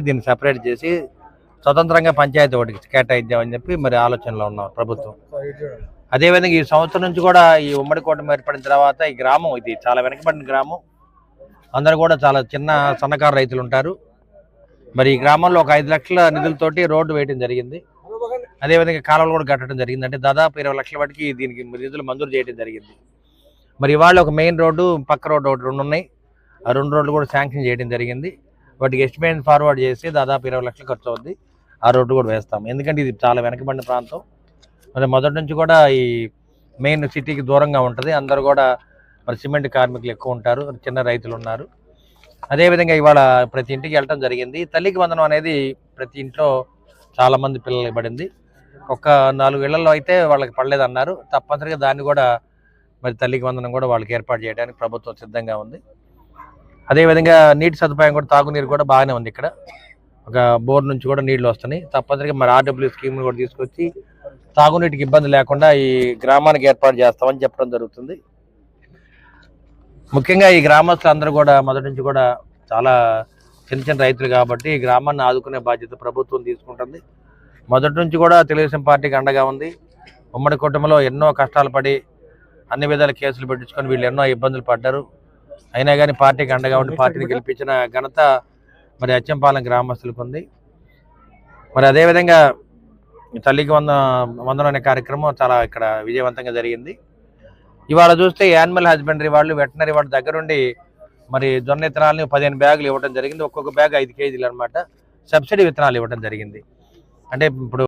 దీన్ని సెపరేట్ చేసి స్వతంత్రంగా పంచాయతీ ఒకటికి కేటాయిద్దామని చెప్పి మరి ఆలోచనలో ఉన్నాం ప్రభుత్వం. అదేవిధంగా ఈ సంవత్సరం నుంచి కూడా ఈ ఉమ్మడి కూటమి ఏర్పడిన తర్వాత ఈ గ్రామం ఇది చాలా వెనకబడిన గ్రామం. అందరూ కూడా చాలా చిన్న సన్నకారు రైతులు ఉంటారు. మరి ఈ గ్రామంలో ఒక ఐదు లక్షల నిధులతోటి రోడ్డు వేయడం జరిగింది. అదేవిధంగా కాలువలు కూడా కట్టడం జరిగింది. అంటే దాదాపు ఇరవై లక్షల వాటికి దీనికి నిధులు మంజూరు చేయడం జరిగింది. మరి ఇవాళ ఒక మెయిన్ రోడ్డు పక్క రోడ్డు ఒకటి రెండు ఉన్నాయి. ఆ రెండు రోడ్లు కూడా శాంక్షన్ చేయడం జరిగింది. వాటికి ఎస్టిమేట్ ఫార్వర్డ్ చేసి దాదాపు ఇరవై లక్షలు ఖర్చు అవుద్ది. ఆ రోడ్డు కూడా వేస్తాం ఎందుకంటే ఇది చాలా వెనకబడిన ప్రాంతం. మరి మొదటి నుంచి కూడా ఈ మెయిన్ సిటీకి దూరంగా ఉంటుంది. అందరూ కూడా మరి సిమెంట్ కార్మికులు ఎక్కువ ఉంటారు. చిన్న రైతులు ఉన్నారు. అదేవిధంగా ఇవాళ ప్రతి ఇంటికి వెళ్ళటం జరిగింది. తల్లికి వందనం అనేది ప్రతి ఇంట్లో చాలామంది పిల్లలు పిల్లలకి పడింది. ఒక నాలుగు ఇళ్ళలో అయితే వాళ్ళకి పడలేదు అన్నారు తప్పనిసరిగా దాన్ని కూడా మరి తల్లికి వందనం కూడా వాళ్ళకి ఏర్పాటు చేయడానికి ప్రభుత్వం సిద్ధంగా ఉంది. అదేవిధంగా నీటి సదుపాయం కూడా తాగునీరు కూడా బాగానే ఉంది ఇక్కడ. ఒక బోర్ నుంచి కూడా నీళ్ళు వస్తున్నాయి. తప్పనిసరిగా మరి ఆర్డబ్ల్యూ స్కీమ్ కూడా తీసుకొచ్చి తాగునీటికి ఇబ్బంది లేకుండా ఈ గ్రామానికి ఏర్పాటు చేస్తామని చెప్పడం జరుగుతుంది. ముఖ్యంగా ఈ గ్రామస్తులు అందరూ కూడా మొదటి నుంచి కూడా చాలా చిన్న చిన్న రైతులు కాబట్టి ఈ గ్రామాన్ని ఆదుకునే బాధ్యత ప్రభుత్వం తీసుకుంటుంది. మొదటి నుంచి కూడా తెలుగుదేశం పార్టీకి అండగా ఉంది. ఉమ్మడి కుటుంబంలో ఎన్నో కష్టాలు పడి అన్ని విధాల కేసులు పెట్టించుకొని వీళ్ళు ఎన్నో ఇబ్బందులు పడ్డారు. అయినా కానీ పార్టీకి అండగా ఉండి పార్టీని గెలిపించిన ఘనత మరి అచ్చంపాలెం గ్రామస్తులకు ఉంది మరి అదేవిధంగా తల్లికి వంద వందనం అనే కార్యక్రమం చాలా ఇక్కడ విజయవంతంగా జరిగింది. ఇవాళ చూస్తే యానిమల్ హస్బెండరీ వాళ్ళు వెటనరీ వాళ్ళ దగ్గరుండి మరి జొన్న విత్తనాలని పదిహేను బ్యాగులు ఇవ్వడం జరిగింది. ఒక్కొక్క బ్యాగ్ ఐదు కేజీలు అన్నమాట. సబ్సిడీ విత్తనాలు ఇవ్వడం జరిగింది. అంటే ఇప్పుడు